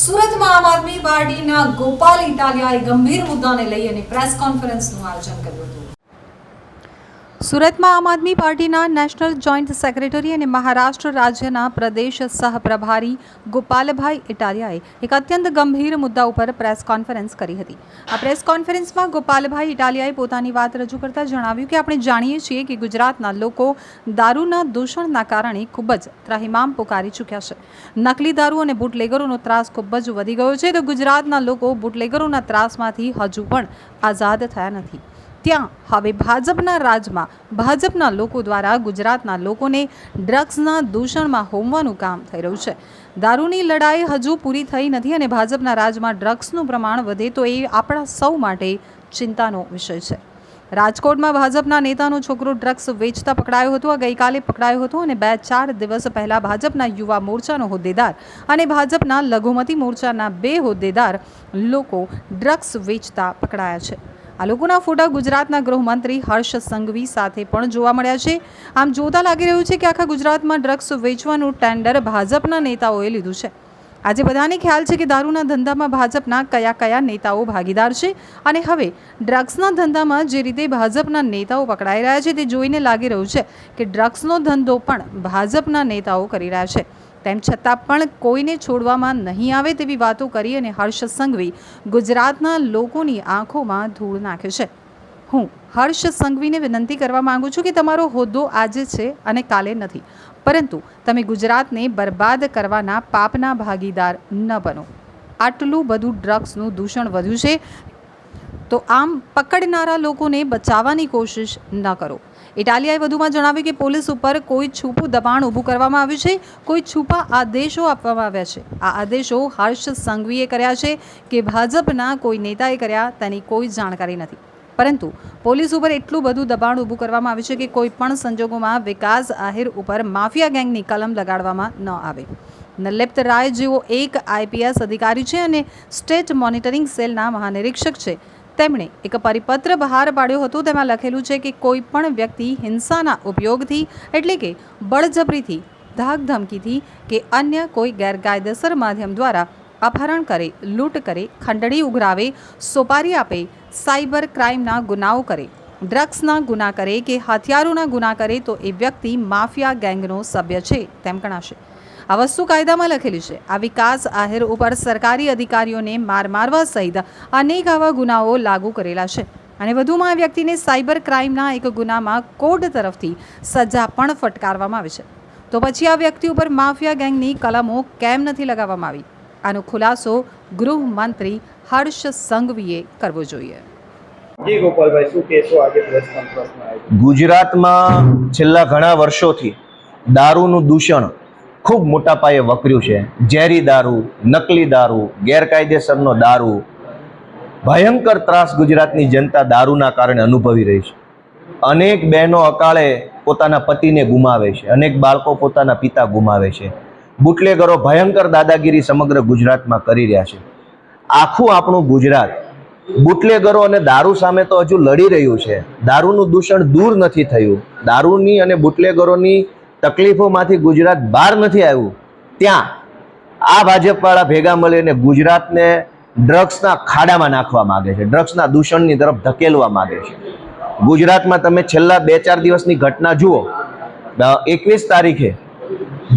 સુરતમાં આમ આદમી પાર્ટીના ગોપાલ ઇટાલિયાએ ગંભીર મુદ્દાને લઈ અને પ્રેસ કોન્ફરન્સનું આયોજન કર્યું હતું. સુરતમાં આમ આદમી પાર્ટીના નેશનલ જોઈન્ટ સેક્રેટરી અને મહારાષ્ટ્ર રાજ્યના પ્રદેશ સહપ્રભારી ગોપાલભાઈ ઇટાલિયાએ એક અત્યંત ગંભીર મુદ્દા ઉપર પ્રેસ કોન્ફરન્સ કરી હતી. આ પ્રેસ કોન્ફરન્સમાં ગોપાલભાઈ ઇટાલિયાએ પોતાની વાત રજૂ કરતા જણાવ્યું કે આપણે જાણીએ છીએ કે ગુજરાતના લોકો દારૂના દૂષણના કારણે ખૂબ જ ત્રાહિમામ પોકારી ચૂક્યા છે. નકલી દારૂ અને બુટલેગરોનો ત્રાસ ખૂબ જ વધી ગયો છે તો ગુજરાતના લોકો બુટલેગરોના ત્રાસમાંથી હજુ પણ આઝાદ થયા નથી. ત્યાં. હવે ભાજપના રાજમાં ભાજપના લોકો દ્વારા ગુજરાતના લોકોને ડ્રગ્સના દૂષણમાં હોમવાનું કામ થઈ રહ્યું છે. દારૂની લડાઈ હજુ પૂરી થઈ નથી અને ભાજપના રાજમાં ડ્રગ્સનું પ્રમાણ વધે તો એ આપણા સૌ માટે ચિંતાનો વિષય છે. રાજકોટમાં ભાજપના નેતાનો છોકરો ડ્રગ્સ વેચતા પકડાયો હતો ગઈકાલે પકડાયો હતો અને બે ચાર દિવસ પહેલાં ભાજપના યુવા મોરચાનો હોદ્દેદાર અને ભાજપના લઘુમતી મોરચાના બે હોદ્દેદાર લોકો ડ્રગ્સ વેચતા પકડાયા છે. આ લોકોના ફોટા ગુજરાતના ગૃહમંત્રી હર્ષ સંઘવી સાથે પણ જોવા મળ્યા છે. આમ જોતા લાગી રહ્યું છે કે આખા ગુજરાતમાં ડ્રગ્સ વેચવાનું ટેન્ડર ભાજપના નેતાઓએ લીધું છે. આજે બધાને ખ્યાલ છે કે દારૂના ધંધામાં ભાજપના કયા કયા નેતાઓ ભાગીદાર છે અને હવે ડ્રગ્સના ધંધામાં જે રીતે ભાજપના નેતાઓ પકડાઈ રહ્યા છે તે જોઈને લાગી રહ્યું છે કે ડ્રગ્સનો ધંધો પણ ભાજપના નેતાઓ કરી રહ્યા છે. તેમ છતાં પણ કોઈને છોડવામાં નહીં આવે તેવી વાતો કરી અને હર્ષ સંઘવી ગુજરાતના લોકોની આંખોમાં ધૂળ નાખે છે. હું હર્ષ સંઘવીને વિનંતી કરવા માંગુ છું કે તમારો હોદ્દો આજે છે અને કાલે નથી. પરંતુ તમે ગુજરાતને બરબાદ કરવાના પાપના ભાગીદાર ન બનો. આટલું બધું ડ્રગ્સનું દૂષણ વધ્યું છે. તો આમ પકડનારા લોકોને બચાવવાની કોશિશ ન કરો. ઇટાલિયાએ વધુમાં જણાવ્યું કે પોલીસ ઉપર કોઈ છૂપું દબાણ ઊભું કરવામાં આવ્યું છે, કોઈ છૂપા આદેશો આપવામાં આવ્યા છે. આ આદેશો હર્ષ સંઘવીએ કર્યા છે કે ભાજપના કોઈ નેતાએ કર્યા તેની કોઈ જાણકારી નથી. પરંતુ પોલીસ ઉપર એટલું બધું દબાણ ઊભું કરવામાં આવ્યું છે કે કોઈ પણ સંજોગોમાં વિકાસ આહિર ઉપર માફિયા ગેંગની કલમ લગાડવામાં ન આવે. નિર્લિપ્ત રાય જેઓ એક આઈપીએસ અધિકારી છે અને સ્ટેટ મોનિટરિંગ સેલના મહાનિરીક્ષક છે તેમણે એક પરિપત્ર બહાર પાડ્યો હતો. તેમાં લખેલું છે કે કોઈ પણ વ્યક્તિ હિંસાના ઉપયોગથી એટલે કે બળજબરીથી ધાક ધમકીથી કે અન્ય કોઈ ગેરકાયદેસર માધ્યમ દ્વારા અપહરણ કરે, લૂંટ કરે, ખંડણી ઉઘરાવે, સોપારી આપે, સાયબર ક્રાઇમના ગુનાઓ કરે ડ્રગ્સના ગુના કરે કે હથિયારોના ગુના કરે તો એ વ્યક્તિ માફિયા ગેંગનો સભ્ય છે, તેમ ગણાશે. આ વસ્તુ કાયદામાં લખેલી છે. આ વિકાસ આહિર ઉપર સરકારી અધિકારીઓને માર મારવા સહિત અનેક આવા ગુનાઓ લાગુ કરેલા છે. અને વધુમાં આ વ્યક્તિને સાયબર ક્રાઇમના એક ગુનામાં કોર્ટ તરફથી સજા પણ ફટકારવામાં આવે છે. તો પછી આ વ્યક્તિ ઉપર માફિયા ગેંગની કલમો કેમ નથી લગાવવામાં આવી? આનો ખુલાસો ગૃહમંત્રી હર્ષ સંઘવીએ કરવો જોઈએ. ગુજરાતમાં છેલ્લા ઘણા વર્ષોથી દારૂનું દૂષણ ખૂબ મોટા પાયે વકર્યું છે. ઝેરી દારૂ, નકલી દારૂ, ગેરકાયદેસરનો દારૂ. ભયંકર ત્રાસ ગુજરાતની જનતા દારૂના કારણે અનુભવી રહી છે. અનેક બહેનો અકાળે પોતાના પતિને ગુમાવે છે. અનેક બાળકો પોતાના પિતા ગુમાવે છે. બુટલેગરો ભયંકર દાદાગીરી સમગ્ર ગુજરાતમાં કરી રહ્યા છે. આખું આપણું ગુજરાત બુટલેગરો અને દારૂ સામે તો હજુ લડી રહ્યું છે. દારૂનું દૂષણ દૂર નથી થયું. દારૂની અને બુટલેગરોની તકલીફોમાંથી ગુજરાત બહાર નથી આવ્યું. ત્યાં આ ભાજપવાળા ભેગા મળીને ગુજરાતને ડ્રગ્સના ખાડામાં નાખવા માગે છે. ડ્રગ્સના દૂષણની તરફ ધકેલવા માગે છે. ગુજરાતમાં તમે છેલ્લા બે ચાર દિવસની ઘટના જુઓ. એકવીસ તારીખે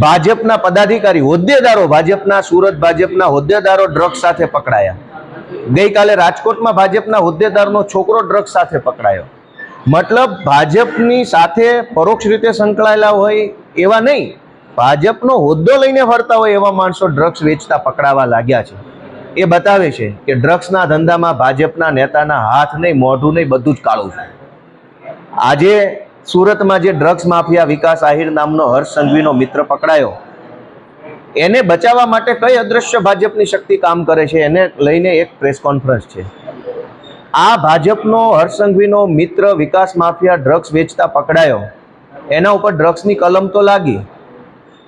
ભાજપના પદાધિકારી હોદ્દેદારો, ભાજપના સુરત ભાજપના હોદ્દેદારો ડ્રગ્સ સાથે પકડાયા. ગઈકાલે રાજકોટમાં ભાજપના હોદ્દેદારનો છોકરો ડ્રગ્સ સાથે પકડાયો. મતલબ ભાજપની સાથે પરોક્ષ રીતે સંકળાયેલા હોય એવા નહીં, ભાજપનો હોદ્દો લઈને ફરતા હોય એવા માણસો ડ્રગ્સ વેચતા પકડાવા લાગ્યા છે. એ બતાવે છે કે ડ્રગ્સના ધંધામાં ભાજપના નેતાના હાથ નહીં, મોઢું નહીં, બધું જ કાળું છે. આજે સુરતમાં જે ડ્રગ્સ માફિયા વિકાસ આહિર નામનો હર્ષ સંઘવીનો મિત્ર પકડાયો એને બચાવવા માટે કઈ અદ્રશ્ય ભાજપની શક્તિ કામ કરે છે એને લઈને એક પ્રેસ કોન્ફરન્સ છે. આ ભાજપનો હર્ષ સંઘવીનો મિત્ર વિકાસ માફિયા ડ્રગ્સ વેચતા પકડાયો. એના ઉપર ડ્રગ્સની કલમ તો લાગી.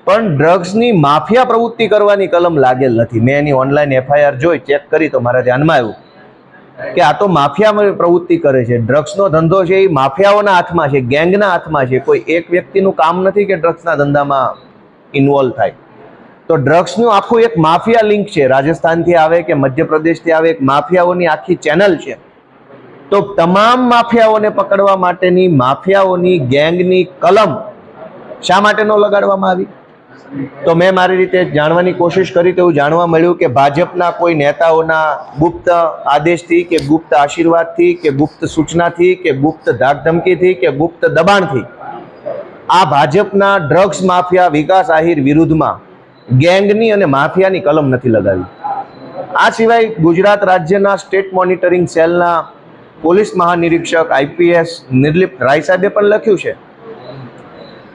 પણ ડ્રગ્સની માફિયા પ્રવૃત્તિ કરવાની કલમ લાગેલ નથી. મેં એની ઓનલાઈન એફઆઈઆર જોઈ ચેક કરી તો મારા ધ્યાનમાં આવ્યું કે આ તો માફિયા પ્રવૃત્તિ કરે છે. ડ્રગ્સનો ધંધો છે એ માફિયાઓના હાથમાં છે, ગેંગના હાથમાં છે. કોઈ એક વ્યક્તિનું કામ નથી કે ડ્રગ્સના ધંધામાં ઇન્વોલ્વ થાય. તો ડ્રગ્સનું આખું એક માફિયા લિંક છે. રાજસ્થાનથી આવે કે મધ્યપ્રદેશથી આવે, એક માફિયાઓની આખી ચેનલ છે. તો તમામ માફિયાઓને પકડવા માટેની માફિયાઓની ગેંગની કલમ શા માટે ન લગાડવામાં આવી? તો મેં મારી રીતે જાણવાની કોશિશ કરી તો એવું જાણવા મળ્યું કે ભાજપના કોઈ નેતાઓના ગુપ્ત આદેશથી કે ગુપ્ત આશીર્વાદથી કે ગુપ્ત સૂચનાથી કે ગુપ્ત ધાકધમકીથી કે ગુપ્ત દબાણથી આ ભાજપના ડ્રગ્સ માફિયા વિકાસ આહિર વિરુદ્ધમાં ગેંગની અને માફિયાની કલમ નથી લગાવી. આ સિવાય ગુજરાત રાજ્યના સ્ટેટ મોનિટરિંગ સેલના પોલીસ મહાનિરીક્ષક આઈપીએસ નિર્લિપ્ત રાય સાહેબે પણ લખ્યું છે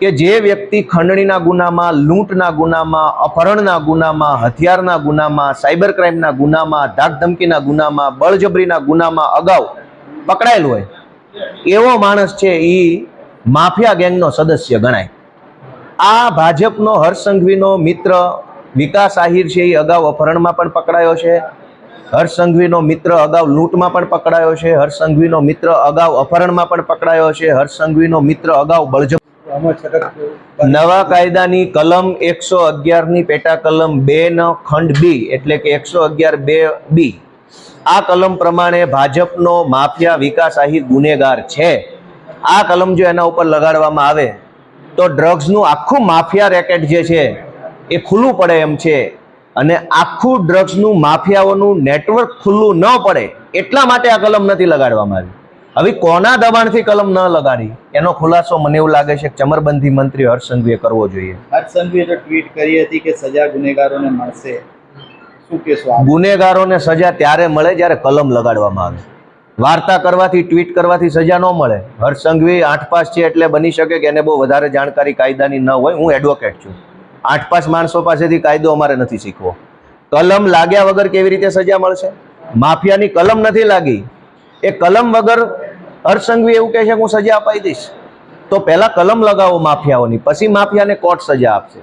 કે જે વ્યક્તિ ખંડણીના ગુનામાં, લૂંટના ગુનામાં, અપહરણના ગુનામાં, હથિયારના ગુનામાં, સાયબર ક્રાઇમના ગુનામાં, ધાકધમકીના ગુનામાં, બળજબરીના ગુનામાં અગાઉ પકડાયેલ હોય, એવો માણસ છે એ માફિયા ગેંગનો સદસ્ય ગણાય. આ ભાજપનો હર્ષસંઘવીનો મિત્ર વિકાસ આહિર છે, એ અગાઉ અપહરણમાં પણ પકડાયો છે. હર્ષસંઘવીનો મિત્ર અગાઉ લૂંટમાં પણ પકડાયો છે. હર્ષસંઘવીનો મિત્ર અગાઉ અપહરણમાં પણ પકડાયો છે. હર્ષસંઘવીનો મિત્ર અગાઉ બળજબ નવા કાયદાની કલમ એકસો અગિયારની પેટા કલમ બે નો ખંડ બી, એટલે કે એકસો અગિયાર બે બી. આ કલમ પ્રમાણે ભાજપનો માફિયા વિકાસ આહિર ગુનેગાર છે. આ કલમ જો એના ઉપર લગાડવામાં આવે તો ડ્રગ્સનું આખું માફિયા રેકેટ જે છે એ ખુલ્લું પડે એમ છે. અને આખું ડ્રગ્સનું માફિયાઓનું નેટવર્ક ખુલ્લું ન પડે એટલા માટે આ કલમ નથી લગાડવામાં આવી. હવે કોના દબાણથી કલમ ન લગાડી? એનો ખુલાસો મને એવું લાગે છે કે ચમરબંધી મંત્રી હર્ષ સંઘવીએ કરવો જોઈએ. હર્ષ સંઘવીએ તો ટ્વીટ કરી હતી કે સજા ગુનેગારોને મળશે. ગુનેગારોને સજા ત્યારે મળે જ્યારે કલમ લગાડવામાં આવે. વાર્તા કરવાથી ટ્વીટ કરવાથી સજા ન મળે. હર્ષ સંઘવી આઠ પાસ છે એટલે બની શકે કે એને બહુ વધારે જાણકારી કાયદાની ન હોય. હું એડવોકેટ છું. આઠ પાસ માણસો પાસેથી કાયદો અમારે નથી શીખવો. કલમ લાગ્યા વગર કેવી રીતે સજા મળશે? માફિયાની કલમ નથી લાગી. એ કલમ વગર હર્ષ સંઘવી એવું કહે છે કે હું સજા અપાઈ દઈશ. તો પહેલા કલમ લગાવો માફિયાઓની. પછી માફિયાને કોર્ટ સજા આપશે.